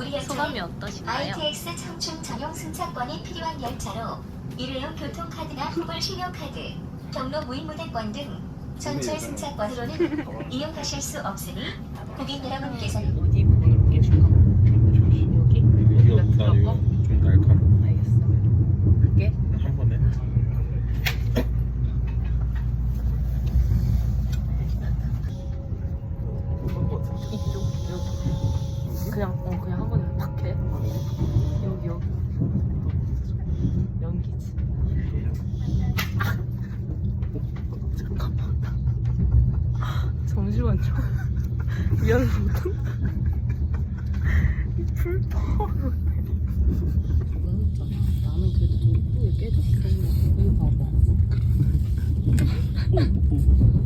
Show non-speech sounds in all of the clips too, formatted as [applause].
우리 소감이 열차는 어떠신가요? ITX 청춘 전용 승차권이 필요한 열차로 일회용 교통카드나 후불 신용카드, 경로 무인무대권 등 전철 승차권으로는 [laughs] 이용하실 수 없으니 고객 여러분께서는 어디 부분으로 깨줄까? 여기? 이거 여기가 들어가? 좀 날카로워 알겠어. 할게. 한 번에 이쪽 여기. 그냥 어 그냥 한 번에 팍 해. 여기 여기. 연기지. 아. 잠깐만. 아, 잠시만요. 미안합니다. 풀파워. 나는 그래도 좀 이쁘게 깨졌어. 이거 봐봐.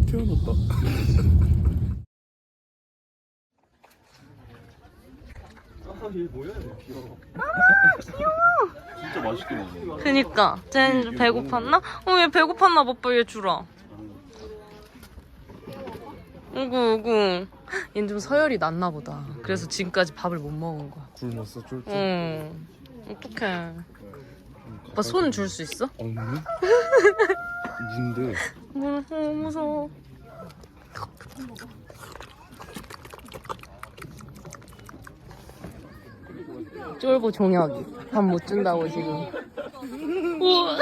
태어났다 얘 뭐야 얘 귀여워 아 귀여워. 진짜 맛있게 먹네. 그니까. 쟤 배고팠나? 어 얘 배고팠나 봐빠 얘 주라. 우구 우구. 얘는 좀 서열이 낮나 보다. 그래서 지금까지 밥을 못 먹은 거야. 굶었어 쫄쫄. 어. 어떡해. 오빠 손 줄 수 있어? 없네? 문데. 어, [laughs] 어 무서워 쫄보 종혁이 밥 못 준다고 지금. 우와.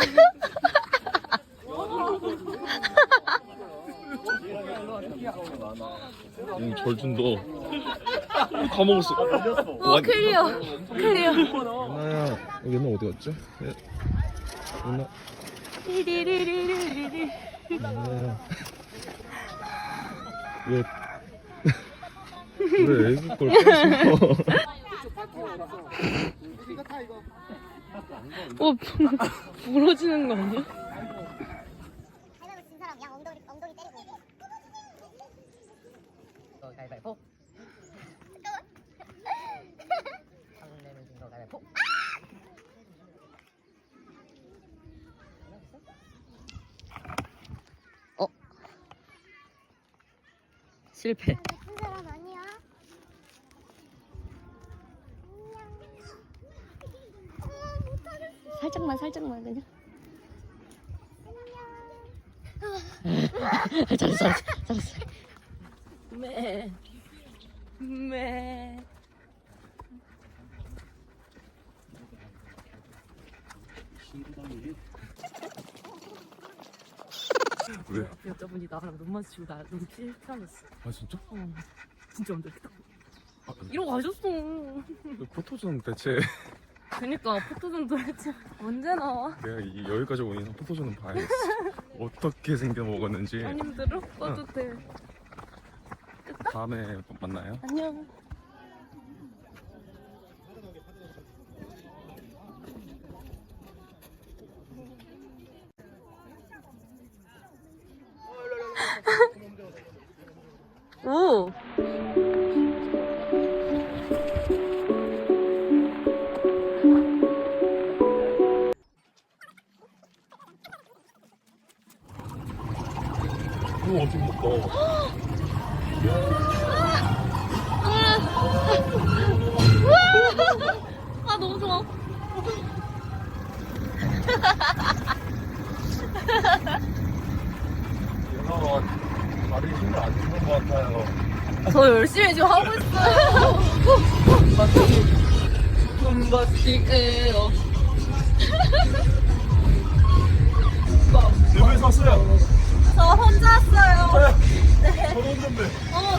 응절 준다. 다 먹었어. 어 클리어 클리어. 유나야 얘는 어디 갔지? 얘- 유나. 리리리리리리 유나야. 왜? [laughs] 왜 애기 걸 뺏어 어 부러지는 거 아니야? 가위바위보 진 사람 양 엉덩이 엉덩이 때리고 가위바위보 안 내면 진거 가위바위보 어 실패 사람 아니야 안녕 어 못하겠어 살짝만 살짝만 그냥. 잘했어 잘했어 잘했어 매. 매. 왜? 여자분이 나랑 눈 마주치고 나눈 필사했어. 아 진짜? 어. 진짜 언제 아, 이러고 가셨어. 그 포토존 대체 그니까 포토존 도대체 언제 나와? 내가 이 여기까지 온 이상 포토존은 봐야겠어. 어떻게 생겨 먹었는지. 안 힘들어? 꺼도 돼. 다음에 만나요. 안녕. [laughs] 오 오 어떻게 먹다 아 너무 좋아 저 열심히 지금 하고 있어요 금바티에요 왜 샀어요? 저 혼자 왔어요. 저도 혼자인데 어머